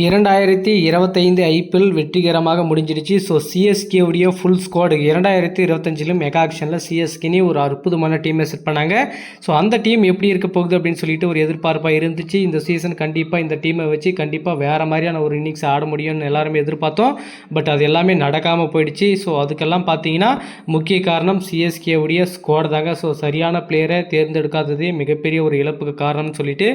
இரண்டாயிரத்தி இருபத்தைந்து ஐபிஎல் வெற்றிகரமாக முடிஞ்சிருச்சு. ஸோ சிஎஸ்கேவுடைய ஃபுல் ஸ்குவாடு இரண்டாயிரத்தி இருபத்தஞ்சிலும் மெகா ஆக்ஷனில் ஒரு அற்புதமான டீமை செட் பண்ணாங்க. ஸோ அந்த டீம் எப்படி இருக்க போகுது அப்படின்னு சொல்லிட்டு ஒரு எதிர்பார்ப்பாக இருந்துச்சு. இந்த சீசன் கண்டிப்பாக இந்த டீமை வச்சு கண்டிப்பாக வேறு மாதிரியான ஒரு இன்னிங்ஸ் ஆட முடியும்னு எல்லாருமே எதிர்பார்த்தோம். பட் அது எல்லாமே நடக்காமல் போயிடுச்சு. ஸோ அதுக்கெல்லாம் பார்த்தீங்கன்னா முக்கிய காரணம் சிஎஸ்கேவுடைய ஸ்குவாடு தாங்க. ஸோ சரியான பிளேயரை தேர்ந்தெடுக்காததே மிகப்பெரிய ஒரு இழப்புக்கு காரணம்னு சொல்லிட்டு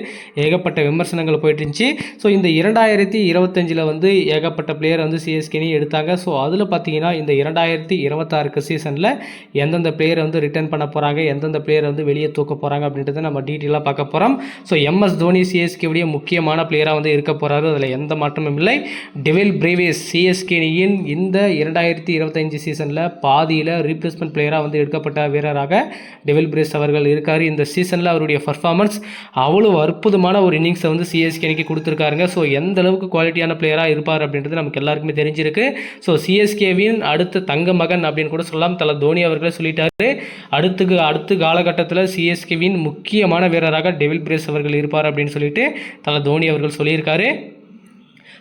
ஏகப்பட்ட விமர்சனங்கள் போயிட்டு இருந்துச்சு. ஸோ இந்த இரண்டாயிரத்தி இருபத்தஞ்சில் வந்து ஏகப்பட்ட பிளேயர் வந்து சிஎஸ்கேனி எடுத்தாங்க. ஸோ அதில் பார்த்தீங்கன்னா இந்த இரண்டாயிரத்தி இருபத்தாறுக்கு சீசனில் எந்தெந்த பிளேயர் வந்து ரிட்டர்ன் பண்ண போகிறாங்க எந்தெந்த பிளேயர் வந்து வெளியே தூக்க போகிறாங்க அப்படின்றத நம்ம டீட்டெயிலாக பார்க்க போகிறோம் ஸோ எம்எஸ் தோனி சிஎஸ்கேவுடைய முக்கியமான பிளேயராக வந்து இருக்க போகிறாரு அதில் எந்த மாற்றமும் இல்லை. டெவில் பிரேவேஸ் சிஎஸ்கேனியின் இந்த இரண்டாயிரத்தி இருபத்தஞ்சு சீசனில் பாதியில் ரீப்ளேஸ்மெண்ட் பிளேயராக வந்து எடுக்கப்பட்ட வீரராக டெவில் பிரேஸ் அவர்கள் இருக்கார். இந்த சீசனில் அவருடைய பர்ஃபார்மன்ஸ் அவ்வளோ அற்புதமான ஒரு இன்னிங்ஸை வந்து சிஎஸ்கேனிக்கு கொடுத்துருக்காருங்க. ஸோ எந்த அளவுக்கு குவாலிட்டியான பிளேயராக இருப்பார் அப்படின்றது நமக்கு எல்லாருக்குமே தெரிஞ்சிருக்கு. ஸோ சிஎஸ்கேவின் அடுத்த தங்க மகன் அப்படின்னு கூட சொல்லலாம். தலை தோனி அவர்களே சொல்லிட்டாரு. அடுத்துக்கு அடுத்த காலகட்டத்தில் சிஎஸ்கேவின் முக்கியமான வீரராக டெவில் பிரேஸ் அவர்கள் இருப்பார் அப்படின்னு சொல்லிட்டு தலை தோனி அவர்கள் சொல்லியிருக்காரு.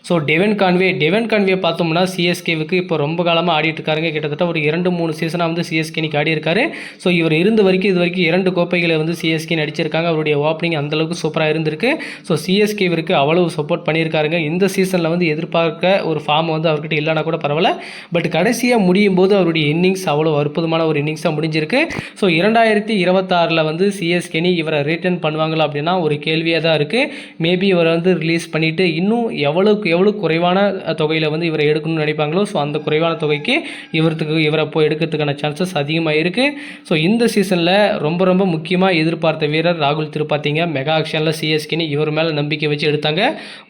So Devon Conway Devon Conway பார்த்தோம்னா சிஎஸ்கேவுக்கு இப்போ ரொம்ப காலமாக ஆடிட்டு இருக்காருங்க. கிட்டத்தட்ட ஒரு இரண்டு மூணு சீசனாக வந்து சிஎஸ்கேனிக்கு ஆடி இருக்காரு ஸோ இவர் இருந்த வரைக்கும் இது வரைக்கும் இரண்டு கோப்பைகளை வந்து சிஎஸ்கே நடிச்சிருக்காங்க. அவருடைய ஓப்பனிங் அந்தளவுக்கு சூப்பராக இருந்திருக்கு. ஸோ சிஎஸ்கேவிற்கு அவ்வளவு சப்போர்ட் பண்ணியிருக்காருங்க. இந்த சீசனில் வந்து எதிர்பார்க்க ஒரு ஃபார்ம் வந்து அவர்கிட்ட இல்லைனா கூட பரவாயில்ல. பட் கடைசியாக முடியும் போது அவருடைய இன்னிங்ஸ் அவ்வளோ அற்புதமான ஒரு இன்னிங்ஸாக முடிஞ்சிருக்கு. ஸோ இரண்டாயிரத்தி இருபத்தாறில் வந்து சிஎஸ்கேனி இவரை ரிட்டர்ன் பண்ணுவாங்களா அப்படின்னா ஒரு கேள்வியாக தான் இருக்குது மேபி இவரை வந்து ரிலீஸ் பண்ணிவிட்டு இன்னும் எவ்வளோக்கு எவ்வளோ குறைவான தொகையில் வந்து இவரை எடுக்கணும்னு நினைப்பாங்களோ ஸோ அந்த குறைவான தொகைக்கு இவருக்கு இவரை போய் எடுக்கிறதுக்கான சான்சஸ் அதிகமாக இருக்குது ஸோ இந்த சீசனில் ரொம்ப ரொம்ப முக்கியமாக எதிர்பார்த்த வீரர் ராகுல் திருப்பாத்திங்க மெகா ஆக்ஷனில் சிஎஸ்கேன்னு இவர் மேலே நம்பிக்கை வச்சு எடுத்தாங்க.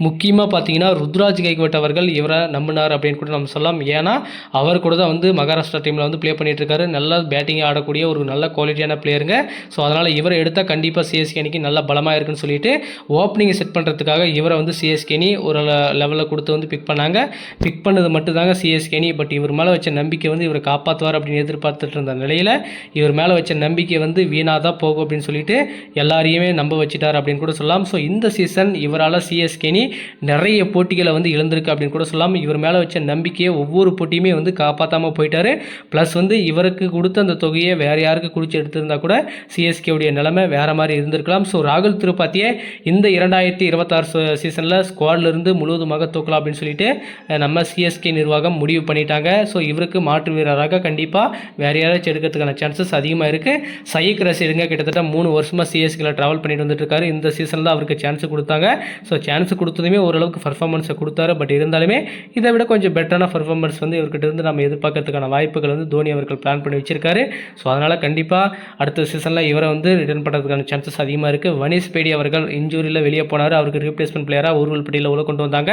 முக்கியமாக பார்த்தீங்கன்னா ருத்ராஜ் கைக்வட் அவர்கள் இவரை நம்பினார் அப்படின்னு கூட நம்ம சொல்லலாம். ஏன்னா அவர் கூட தான் வந்து மகாராஷ்டிரா டீமில் வந்து ப்ளே பண்ணிட்டு இருக்காரு. நல்லா பேட்டிங் ஆடக்கூடிய ஒரு நல்ல குவாலிட்டியான பிளேயருங்க ஸோ அதனால் இவரை எடுத்தால் கண்டிப்பாக சிஎஸ்கேனிக்கு நல்ல பலமாக இருக்குன்னு சொல்லிட்டு ஓப்பனிங் செட் பண்ணுறதுக்காக இவரை வந்து சிஎஸ்கேனி ஒரு லெவலில் கொடுத்து வந்து பிக் பண்ணாங்க. பிக் பண்ணது மட்டும்தாங்க சிஎஸ்கேனி பட் இவர் மேலே வச்ச நம்பிக்கை வந்து இவரை காப்பாற்றுவார் அப்படின்னு எதிர்பார்த்துட்டு இருந்த நிலையில் இவர் மேலே வச்ச நம்பிக்கை வந்து வீணாக தான் போகும் அப்படின்னு சொல்லிட்டு எல்லாரையுமே நம்ப வச்சுட்டார் அப்படின்னு கூட சொல்லலாம். ஸோ இந்த சீசன் இவரால் சிஎஸ்கேனி நிறைய போட்டிகளை வந்து இழந்திருக்கு அப்படின்னு கூட சொல்லலாம். இவர் மேலே வச்ச நம்பிக்கையை ஒவ்வொரு போட்டியுமே வந்து காப்பாற்றாமல் போயிட்டாரு. ப்ளஸ் வந்து இவருக்கு கொடுத்த அந்த தொகையை வேறு யாருக்கு குடிச்சு எடுத்திருந்தா கூட சிஎஸ்கேவுடைய நிலைமை வேறு மாதிரி இருந்திருக்கலாம். ஸோ ராகுல் திருப்பாத்தியை இந்த இரண்டாயிரத்தி இருபத்தாறு சீசனில் ஸ்குவாட்லேருந்து முழுவதுமாக தூக்கலாம் அப்படின்னு சொல்லிட்டு நம்ம சிஎஸ்கே நிர்வாகம் முடிவு பண்ணிட்டாங்க. ஸோ இவருக்கு மாற்று வீரராக கண்டிப்பாக வேறு யாராச்சும் எடுக்கிறதுக்கான சான்சஸ் அதிகமாக இருக்குது சயிக் ரசிடுங்க கிட்டத்தட்ட மூணு வருஷமாக சிஎஸ்கேல ட்ராவல் பண்ணிட்டு வந்துட்டுருக்காரு இந்த சீசனில் அவருக்கு சான்ஸ் கொடுத்தாங்க. ஸோ சான்ஸ் கொடுத்ததுமே ஓரளவுக்கு பர்ஃபார்மன்ஸை கொடுத்தாரு. பட் இருந்தாலுமே இதை விட கொஞ்சம் பெட்டரான பர்ஃபார்மன்ஸ் வந்து இவர்கிட்ட இருந்து நம்ம எதிர்பார்க்கறதுக்கான வாய்ப்புகள் வந்து தோனி அவர்கள் பிளான் பண்ணி வச்சிருக்காரு. ஸோ அதனால் கண்டிப்பாக அடுத்த சீசனில் இவரை வந்து ரிட்டர்ன் பண்ணுறதுக்கான சான்சஸ் அதிகமாக இருக்குது வனிஷ் பேடி அவர்கள் இன்ஜூரியில் வெளியே போனார். அவருக்கு ரீப்ளேஸ்மெண்ட் பிளேயராக ஊர்வல் பட்டியலில் உள்ள கொண்டு வந்தாங்க.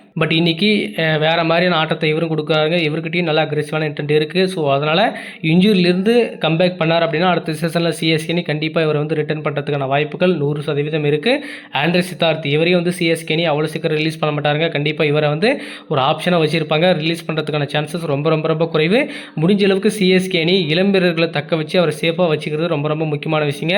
பட் இன்றைக்கி வேறு மாதிரியான ஆட்டத்தை இவரும் கொடுக்குறாங்க இவர்கிட்டையும் நல்லா அக்ரெசிவான இன்டென்ட் இருக்குது ஸோ அதனால் இன்ஜூரியிலிருந்து கம்பேக் பண்ணார் அப்படின்னா அடுத்த சீசனில் சிஎஸ்கேனி கண்டிப்பாக இவரை வந்து ரிட்டர்ன் பண்ணுறதுக்கான வாய்ப்புகள் நூறு சதவீதம் இருக்குது ஆண்ட்ரி சித்தார்த் இவரையும் வந்து சிஎஸ்கேனி அவ்வளோ சீக்கிரம் ரிலீஸ் பண்ண மாட்டாங்க கண்டிப்பாக இவரை வந்து ஒரு ஆப்ஷனாக வச்சுருப்பாங்க. ரிலீஸ் பண்ணுறதுக்கான சான்சஸ் ரொம்ப ரொம்ப ரொம்ப குறைவு. முடிஞ்ச அளவுக்கு சிஎஸ்கே அணி இளம் வீரர்களை தக்க வச்சு அவரை சேஃபாக வச்சுக்கிறது ரொம்ப ரொம்ப முக்கியமான விஷயங்க.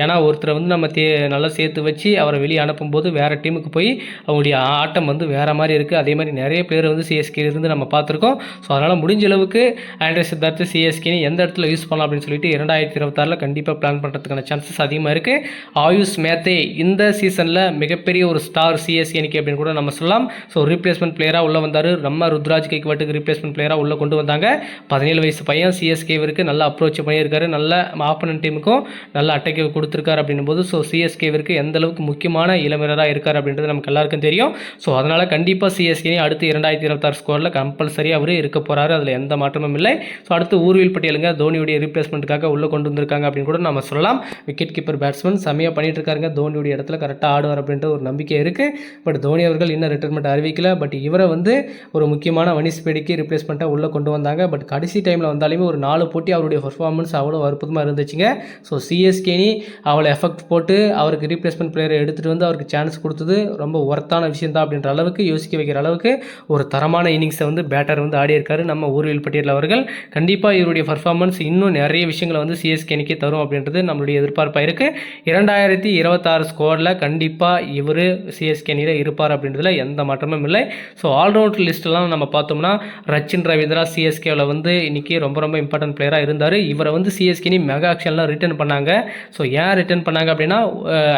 ஏன்னா ஒருத்தரை வந்து நம்ம தே நல்லா சேர்த்து வச்சு அவரை வெளியே அனுப்பும்போது வேறு டீமுக்கு போய் அவங்களுடைய ஆட்டம் வந்து வேறு மாதிரி இருக்குது அதே மாதிரி நிறைய பேர் வந்து சிஎஸ்கேலேருந்து நம்ம பார்த்துருக்கோம். ஸோ அதனால் முடிஞ்ச அளவுக்கு ஆண்ட்ரே சித்தார்த் சிஎஸ்கேனி எந்த இடத்துல யூஸ் பண்ணலாம் அப்படின்னு சொல்லிட்டு இரண்டாயிரத்தி இருபத்தாறில் கண்டிப்பாக பிளான் பண்ணுறதுக்கான சான்சஸ் அதிகமாக இருக்குது ஆயுஷ் மேத்தே இந்த சீசனில் மிகப்பெரிய ஒரு ஸ்டார் சிஎஸ்கேனிக்கு அப்படின்னு கூட நம்ம சொல்லலாம். ஸோ ரீப்ளேஸ்மெண்ட் பிளேயராக உள்ளே வந்தார். நம்ம ருத்ராஜ் கைக்வாட்டுக்கு ரீப்ளேஸ்மெண்ட் பிளேயராக உள்ளே கொண்டு வந்தாங்க. பதினேழு வயசு பையன் சிஎஸ்கேவிற்கு நல்ல அப்ரோச் பண்ணியிருக்காரு. நல்ல ஆப்பனன் டீமுக்கும் நல்ல அட்டைக்கு கொடுத்துருக்காரு அப்படின்னும் போது ஸோ சிஎஸ்கேவிற்கு எந்த அளவுக்கு முக்கியமான இளவரராக இருக்கார் அப்படின்றது நமக்கு எல்லாருக்கும் தெரியும். ஸோ அதனால் கண்டிப்பாக சிஎஸ்கேனி அடுத்து இரண்டாயிரத்தி இருபத்தாறு ஸ்கோரில் கம்பல்சரி அவர் இருக்க போகிறாரு அதில் எந்த மாற்றமும் இல்லை. ஸோ அடுத்து ஊர்வில் பட்டியலுங்க. தோனியுடைய ரீப்ளேஸ்மெண்ட்டுக்காக உள்ளே கொண்டு வந்திருக்காங்க அப்படின்னு கூட நம்ம சொல்லலாம். விக்கெட் கீப்பர் பேட்ஸ்மேன் செம்மையாக பண்ணிட்டு இருக்காருங்க. தோனியுடைய இடத்துல கரெக்டாக ஆடுவார் அப்படின்ற ஒரு நம்பிக்கை இருக்குது பட் தோனி அவர்கள் இன்னும் ரிட்டைர்மெண்ட் அறிவிக்கல. பட் இவரை வந்து ஒரு முக்கியமான வனிஷ் பேடிக்கு ரிப்ளேஸ்மெண்ட்டாக உள்ளே கொண்டு வந்தாங்க. பட் கடைசி டைமில் வந்தாலுமே ஒரு நாலு போட்டி அவருடைய பர்ஃபார்மன்ஸ் அவ்வளோ அற்புதமாக இருந்துச்சுங்க. ஸோ சிஎஸ்கேனி அவளை எஃபெக்ட் போட்டு அவருக்கு ரீப்ளேஸ்மெண்ட் பிளேயரை எடுத்துகிட்டு வந்து அவருக்கு சான்ஸ் கொடுத்தது ரொம்ப ஒர்த்தான விஷயம் தான் அப்படின்ற அளவுக்கு யோசிக்க யோசிக்க வைக்கிற அளவுக்கு ஒரு தரமான இன்னிங்ஸை வந்து பேட்டர் வந்து ஆடியிருக்காரு. நம்ம ஊர்வில் பட்டியல் அவர்கள். கண்டிப்பாக இவருடைய பர்ஃபார்மன்ஸ் இன்னும் நிறைய விஷயங்களை வந்து சிஎஸ்கே அணிக்கு தரும் அப்படின்றது நம்மளுடைய எதிர்பார்ப்பாக இருக்குது இரண்டாயிரத்தி இருபத்தாறு ஸ்கோரில் கண்டிப்பாக இவர் சிஎஸ்கே அணியில் இருப்பார் அப்படின்றதுல எந்த மாற்றமும் இல்லை. ஸோ ஆல்ரவுண்ட் லிஸ்ட்லாம் நம்ம பார்த்தோம்னா ரச்சின் ரவீந்திரா சிஎஸ்கேவில் வந்து இன்னைக்கு ரொம்ப ரொம்ப இம்பார்ட்டன்ட் பிளேயராக இருந்தார். இவரை வந்து சிஎஸ்கேனி மெகா ஆக்ஷன்லாம் ரிட்டர்ன் பண்ணாங்க. ஸோ ஏன் ரிட்டர்ன் பண்ணாங்க அப்படின்னா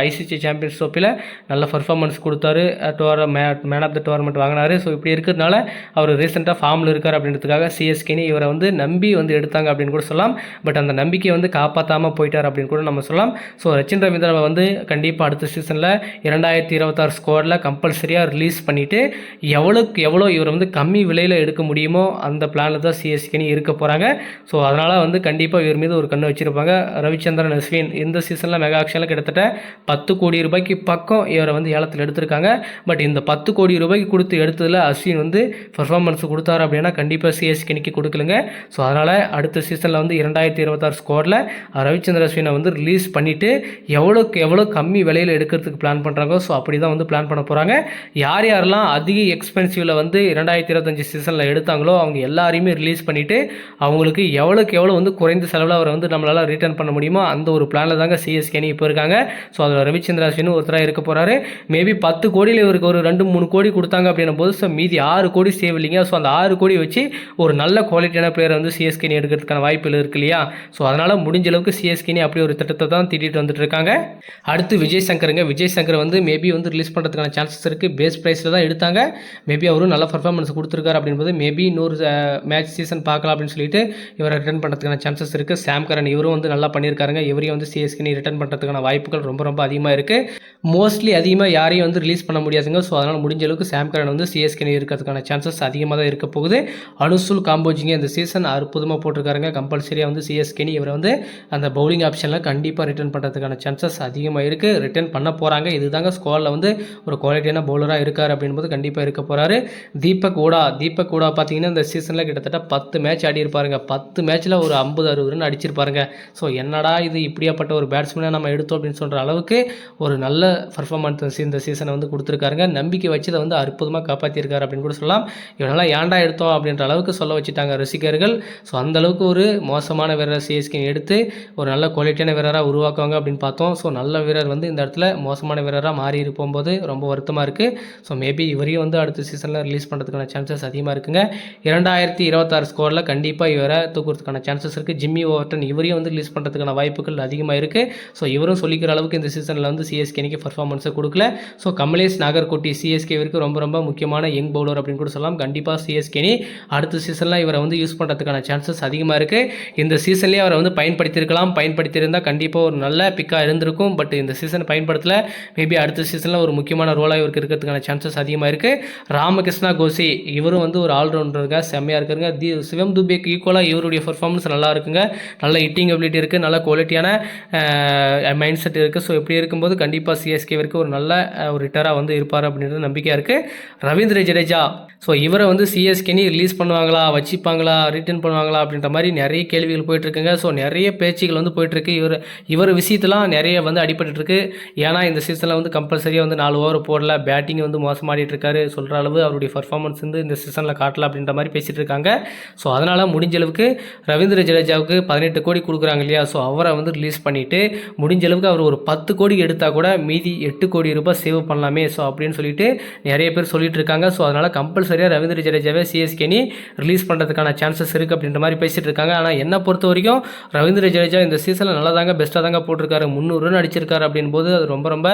ஐசிசி சாம்பியன்ஸ் ட்ரோப்பியில் நல்ல பர்ஃபார்மன்ஸ் கொடுத்தாரு. Door May man of the tournament வாங்கினாரு. ஸோ இப்படி இருக்கிறதுனால அவர் ரீசெண்டாக ஃபார்மில் இருக்கார் அப்படின்றதுக்காக சிஎஸ்கேனி இவரை வந்து நம்பி வந்து எடுத்தாங்க அப்படின்னு கூட சொல்லலாம். பட் அந்த நம்பிக்கையை வந்து காப்பாற்றாமல் போயிட்டார் அப்படின்னு கூட நம்ம சொல்லலாம். ஸோ ரச்சின் ரவீந்திராவை வந்து கண்டிப்பாக அடுத்த சீசனில் இரண்டாயிரத்தி இருபத்தாறு ஸ்கோரில் கம்பல்சரியாக ரிலீஸ் பண்ணிவிட்டு எவ்வளோக்கு எவ்வளோ இவர் வந்து கம்மி விலையில் எடுக்க முடியுமோ அந்த பிளானில் தான் சிஎஸ்கேனி இருக்க போகிறாங்க ஸோ அதனால் வந்து கண்டிப்பாக இவர் மீது ஒரு கண்ணு வச்சிருப்பாங்க. ரவிச்சந்திரன் அஸ்வின் இந்த சீசனில் மெகா ஆக்ஷனில் கிட்டத்தட்ட பத்து கோடி ரூபாய்க்கு பக்கம் இவரை வந்து ஏலத்தில் எடுத்திருக்காங்க. பட் இந்த பத்து கோடி ரூபாய்க்கு கொடுத்து எடுத்ததில் அஸ்வின் வந்து பர்ஃபார்மன்ஸ் கொடுத்தாரு அப்படின்னா கண்டிப்பாக சிஎஸ்கே சிஎஸ்கேனிக்கு கொடுக்கலுங்க. ஸோ அதனால் அடுத்த சீசனில் வந்து இரண்டாயிரத்தி இருபத்தாறு ஸ்கோரில் ரவிச்சந்திர அஸ்வினை வந்து ரிலீஸ் பண்ணிவிட்டு எவ்வளோக்கு எவ்வளோ கம்மி விலையில் எடுக்கிறதுக்கு பிளான் பண்ணுறாங்க ஸோ அப்படி தான் வந்து பிளான் பண்ண போகிறாங்க யார் யாரெல்லாம் அதிக எக்ஸ்பென்சிவில் வந்து இரண்டாயிரத்தி இருபத்தஞ்சி சீசனில் எடுத்தாங்களோ அவங்க எல்லாரையுமே ரிலீஸ் பண்ணிவிட்டு அவங்களுக்கு எவ்வளோக்கு எவ்வளோ வந்து குறைந்த செலவில் அவரை வந்து நம்மளால் ரிட்டர்ன் பண்ண முடியுமோ அந்த ஒரு பிளானில் தாங்க சிஎஸ்கேனி இப்போ இருக்காங்க. ஸோ அதில் ரவிச்சந்திர அஸ்வின் ஒருத்தராக இருக்க போகிறாரு மேபி பத்து கோடியில் இவருக்கு ஒரு ரெண்டு மூணு கோடி கொடுத்தாங்க அப்படின்னும் போது ஸோ மீதி ஆறு கோடி சேவ் இல்லைங்க. ஸோ அந்த ஆறு கோடி வச்சு ஒரு நல்ல குவாலிட்டியான பிளேயரை வந்து சிஎஸ்கே எடுக்கிறதுக்கான வாய்ப்புகள் இருக்கு இல்லையா? ஸோ அதனால் முடிஞ்ச அளவுக்கு சிஎஸ்கேனி அப்படி ஒரு திட்டத்தை தான் திட்டிட்டு வந்துட்டு இருக்காங்க. அடுத்து விஜய் சங்கருங்க. விஜய் சங்கர் வந்து மேபி வந்து ரிலீஸ் பண்ணுறதுக்கான சான்சஸ் இருக்குது பேஸ் ப்ரைஸில் தான் எடுத்தாங்க. மேபி அவரும் நல்ல பர்ஃபார்மன்ஸ் கொடுத்துருக்காரு அப்படின்போது மேபி இன்னொரு மேட்ச் சீசன் பார்க்கலாம் அப்படின்னு சொல்லிட்டு இவரை ரிட்டர்ன் பண்ணுறதுக்கான சான்சஸ் இருக்குது சாம் கரன் இவரும் வந்து நல்லா பண்ணியிருக்காருங்க. இவரையும் வந்து சிஎஸ்கே ரிட்டர்ன் பண்ணுறதுக்கான வாய்ப்புகள் ரொம்ப ரொம்ப அதிகமாக இருக்குது மோஸ்ட்லி அதிகமாக யாரையும் வந்து ரிலீஸ் பண்ண முடியாதுங்க. ஸோ அதனால் முடிஞ்ச அளவுக்கு சாம் கரன் வந்து சிஎஸ்கே இருக்கிறதுக்கான சான்சஸ் அதிகமாக தான் இருக்க போகுது. அனுசுல் காம்போஜிங்க இந்த சீசன் அற்புதமாக போட்டிருக்காருங்க. கம்பல்சரியாக வந்து சிஎஸ்கேனி இவரை வந்து அந்த பவுலிங் ஆப்ஷனில் கண்டிப்பாக ரிட்டர்ன் பண்ணுறதுக்கான சான்சஸ் அதிகமாக இருக்குது ரிட்டர்ன் பண்ண போகிறாங்க இதுதாங்க ஸ்குவாடில் வந்து ஒரு குவாலிட்டியான பவுலராக இருக்கார் அப்படின்போது கண்டிப்பாக இருக்க போகிறாரு தீபக் ஊடா தீபக் ஊடா பார்த்தீங்கன்னா இந்த சீசனில் கிட்டத்தட்ட பத்து மேட்ச் ஆடி இருப்பாருங்க. பத்து மேட்ச்சில் ஒரு ஐம்பது அறுபது ரன் அடிச்சிருப்பாருங்க. ஸோ என்னடா இது இப்படியாப்பட்ட ஒரு பேட்ஸ்மேனை நம்ம எடுத்தோம் அப்படின்னு சொல்கிற அளவுக்கு ஒரு நல்ல பர்ஃபார்மன்ஸ் இந்த சீசனை வந்து கொடுத்துருக்காருங்க. நம்பிக்கை வச்சதை வந்து அற்புதம் அற்புதமாக காப்பாற்றியிருக்காரு அப்படின்னு கூட சொல்லலாம். இவனெல்லாம் ஏன்டா எடுத்தோம் அப்படின்ற அளவுக்கு சொல்ல வச்சுட்டாங்க ரசிகர்கள். ஸோ அந்த அளவுக்கு ஒரு மோசமான வீரர் சிஎஸ்கே எடுத்து ஒரு நல்ல குவாலிட்டியான வீரராக உருவாக்குவாங்க அப்படின்னு பார்த்தோம். ஸோ நல்ல வீரர் வந்து இந்த இடத்துல மோசமான வீரராக மாறி இருப்போம்போது ரொம்ப வருத்தமாக இருக்குது ஸோ மேபி இவரையும் வந்து அடுத்த சீசனில் ரிலீஸ் பண்ணுறதுக்கான சான்சஸ் அதிகமாக இருக்குங்க. இரண்டாயிரத்தி இருபத்தாறு ஸ்கோரில் கண்டிப்பாக இவரை தூக்குறதுக்கான சான்சஸ் இருக்குது ஜிம்மி ஓவர்டன் இவரையும் வந்து ரிலீஸ் பண்ணுறதுக்கான வாய்ப்புகள் அதிகமாக இருக்குது ஸோ இவரும் சொல்லிக்கிற அளவுக்கு இந்த சீசனில் வந்து சிஎஸ்கேனிக்கு பர்ஃபார்மன்ஸை கொடுக்கல. ஸோ கமலேஷ் நாகர்கோட்டி சிஎஸ்கே இவருக்கு ரொம்ப ரொம்ப முக்கியமான யங் பவுலர் அப்படின்னு கூட சொல்லலாம். கண்டிப்பாக சிஎஸ்கேனி அடுத்த சீசனில் இவரை வந்து யூஸ் பண்ணுறதுக்கான சான்சஸ் அதிகமாக இருக்குது இந்த சீசன்லேயே அவரை வந்து பயன்படுத்தியிருக்கலாம். பயன்படுத்தியிருந்தால் கண்டிப்பாக ஒரு நல்ல பிக்காக இருந்திருக்கும். பட் இந்த சீசன் பயன்படுத்தல. மேபி அடுத்த சீசனில் ஒரு முக்கியமான ரோலாக இவருக்கு இருக்கிறதுக்கான சான்சஸ் அதிகமாக இருக்குது ராமகிருஷ்ணா கோசி இவரும் வந்து ஒரு ஆல்ரவுண்டருங்க செம்மையாக இருக்குங்க தி சிவம் துபேக்கு ஈக்குவலாக இவருடைய பர்ஃபார்மன்ஸ் நல்லா இருக்குங்க. நல்ல ஹிட்டிங் அபிலிட்டி இருக்குது நல்ல குவாலிட்டியான மைண்ட் செட் இருக்குது ஸோ இப்படி இருக்கும்போது கண்டிப்பாக சிஎஸ்கேவிற்கு ஒரு நல்ல ஒரு ரிட்டராக வந்து இருப்பார் அப்படின்றது நம்பிக்கையாக இருக்குது ரவீந்திர ஜடேஜா. ஸோ இவரை வந்து சிஎஸ்கேனி ரிலீஸ் பண்ணுவாங்களா வச்சுப்பாங்களா ரிட்டர்ன் பண்ணுவாங்களா அப்படின்ற மாதிரி நிறைய கேள்விகள் போயிட்டுருக்குங்க. ஸோ நிறைய பேச்சுகள் வந்து போயிட்டுருக்கு. இவர் இவர் விஷயத்தெலாம் நிறைய வந்து அடிபட்டுருக்கு ஏன்னா இந்த சீசனில் வந்து கம்பல்சரியாக வந்து நாலு ஓவர் போடல. பேட்டிங் வந்து மோசமாடிட்டு இருக்காரு சொல்கிற அளவு அவருடைய பர்ஃபார்மன்ஸ் வந்து இந்த சீசனில் காட்டல அப்படின்ற மாதிரி பேசிகிட்டு இருக்காங்க ஸோ அதனால் முடிஞ்ச அளவுக்கு ரவீந்திர ஜடேஜாவுக்கு பதினெட்டு கோடி கொடுக்குறாங்க இல்லையா? ஸோ அவரை வந்து ரிலீஸ் பண்ணிவிட்டு முடிஞ்ச அளவுக்கு அவர் ஒரு பத்து கோடி எடுத்தால் கூட மீதி எட்டு கோடி ரூபாய் சேவ் பண்ணலாமே. ஸோ அப்படின்னு சொல்லிட்டு நிறைய பேர் சொல்லிட்டு இருக்காங்க ஸோ அதனால் கம்பல்சரியாக ரவீந்திர ஜடேஜாவே சிஎஸ்கேனி ரிலீஸ் பண்ணுறதுக்கான சான்சஸ் இருக்குது அப்படின்ற மாதிரி பேசிட்டு இருக்காங்க. ஆனால் என்னை பொறுத்த வரைக்கும் ரவீந்திர ஜடேஜா இந்த சீசனில் நல்லா தாங்க பெஸ்ட்டாக தாங்க போட்டிருக்காரு. முந்நூறு ரன் அடிச்சிருக்காரு அப்படின்போது அது ரொம்ப ரொம்ப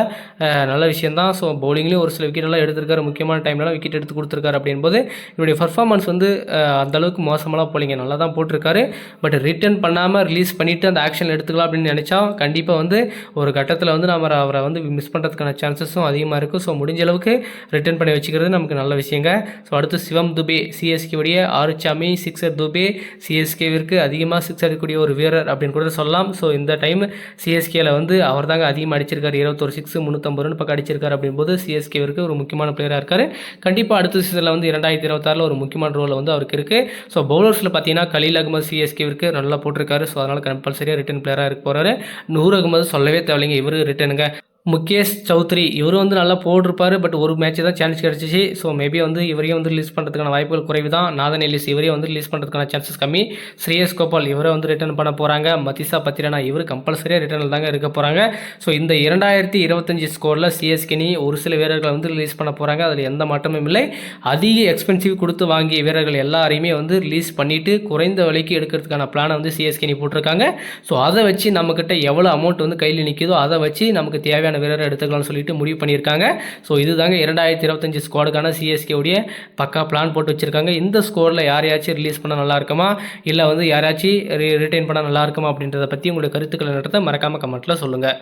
நல்ல விஷயம் தான் ஸோ பவுலிங்லேயும் ஒரு சில விக்கெட் எல்லாம் எடுத்திருக்காரு. முக்கியமான டைம்லலாம் விக்கெட் எடுத்து கொடுத்துருக்காரு அப்படின்போது இவருடைய பர்ஃபார்மன்ஸ் வந்து அந்தளவுக்கு அந்த அளவுக்கு மோசமெல்லாம் போலிங்க நல்லா தான் போட்டிருக்காரு. பட் ரிட்டர்ன் பண்ணாமல் ரிலீஸ் பண்ணிவிட்டு அந்த ஆக்ஷன் எடுத்துக்கலாம் அப்படின்னு நினச்சா கண்டிப்பாக வந்து ஒரு கட்டத்தில் வந்து நம்ம அவரை வந்து மிஸ் பண்ணுறதுக்கான சான்சஸும் அதிகமாக இருக்கும். ஸோ முடிஞ்ச அளவுக்கு ரிட்டர்ன் பண்ணி வச்சுக்கிறது நமக்கு நல்ல விஷயங்க. ஸோ அடுத்து சிவம் துபே சிஎஸ்கே உடைய ஆறுச்சாமி சிக்ஸர் துபே சிஎஸ்கேவிற்கு அதிகமாக சிக்ஸ் அடிக்கக்கூடிய ஒரு வீரர் அப்படின்னு கூட சொல்லலாம். ஸோ இந்த டைம் சிஎஸ்கேல வந்து அவர் தாங்க அதிகமாக அடிச்சிருக்காரு. இருபத்தொரு சிக்ஸ் முந்நூற்றம்பது ரன் பக்கம் அடிச்சிருக்காரு அப்படின்போது சிஎஸ்கேவிற்கு ஒரு முக்கியமான பிளேயராக இருக்கார். கண்டிப்பாக அடுத்த சீசனில் வந்து இரண்டாயிரத்தி இருபத்தாறில் ஒரு முக்கியமான ரோல் வந்து அவருக்கு இருக்குது ஸோ பவுலர்ஸில் பார்த்தீங்கன்னா கலீல் அகமது சிஎஸ்கேவிற்கு நல்லா போட்டிருக்காரு. ஸோ அதனால் கம்பல்சரியாக ரிட்டன் பிளேயராக இருக்க போகிறாரு நூறு அகமது சொல்லவே தேவையில்லைங்க. இவர் ரிட்டனுங்க முகேஷ் சௌத்ரி இவரும் வந்து நல்லா போட்டிருப்பாரு பட் ஒரு மேட்ச் தான் சான்ஸ் கிடச்சிச்சு. ஸோ மேபி வந்து இவரையும் வந்து ரிலீஸ் பண்ணுறதுக்கான வாய்ப்புகள் குறைவு தான் நாதன் எல்லிஸ் இவரையும் வந்து ரிலீஸ் பண்ணுறதுக்கான சான்சஸ் கம்மி. ஸ்ரேயஸ் கோபால் இவரை வந்து ரிட்டர்ன் பண்ண போகிறாங்க மதிசா பத்திரனா இவர் கம்பல்சரியாக ரிட்டர்னில் தாங்க இருக்க போகிறாங்க ஸோ இந்த இரண்டாயிரத்தி இருபத்தஞ்சி ஸ்கோரில் சிஎஸ்கேனி ஒரு சில வீரர்களை வந்து ரிலீஸ் பண்ண போகிறாங்க அதில் எந்த மாற்றமும் இல்லை. அதிக எக்ஸ்பென்சிவ் கொடுத்து வாங்கிய வீரர்கள் எல்லாரையுமே வந்து ரிலீஸ் பண்ணிவிட்டு குறைந்த விலைக்கு எடுக்கிறதுக்கான பிளானை வந்து சிஎஸ்கேனி போட்டிருக்காங்க. ஸோ அதை வச்சு நம்மக்கிட்ட எவ்வளோ அமௌண்ட் வந்து கையில் நிற்கிதோ அதை வச்சு நமக்கு தேவையான வீரரை எடுத்துக்கலாம்னு சொல்லிட்டு முடிவு பண்ணியிருக்காங்க. ஸோ இதுதாங்க இரண்டாயிரத்தி இருபத்தஞ்சி ஸ்குவாடுக்கான சிஎஸ்கே உடைய பக்கா பிளான் போட்டு வச்சிருக்காங்க. இந்த ஸ்கோரில் யாரையாச்சும் ரிலீஸ் பண்ண நல்லா இருக்குமா? இல்லை வந்து யாராச்சும் ரிட்டைன் பண்ண நல்லா இருக்குமா அப்படின்றத பற்றி உங்களுடைய கருத்துக்களை நடத்த மறக்காமல் கமெண்ட்டில் சொல்லுங்கள்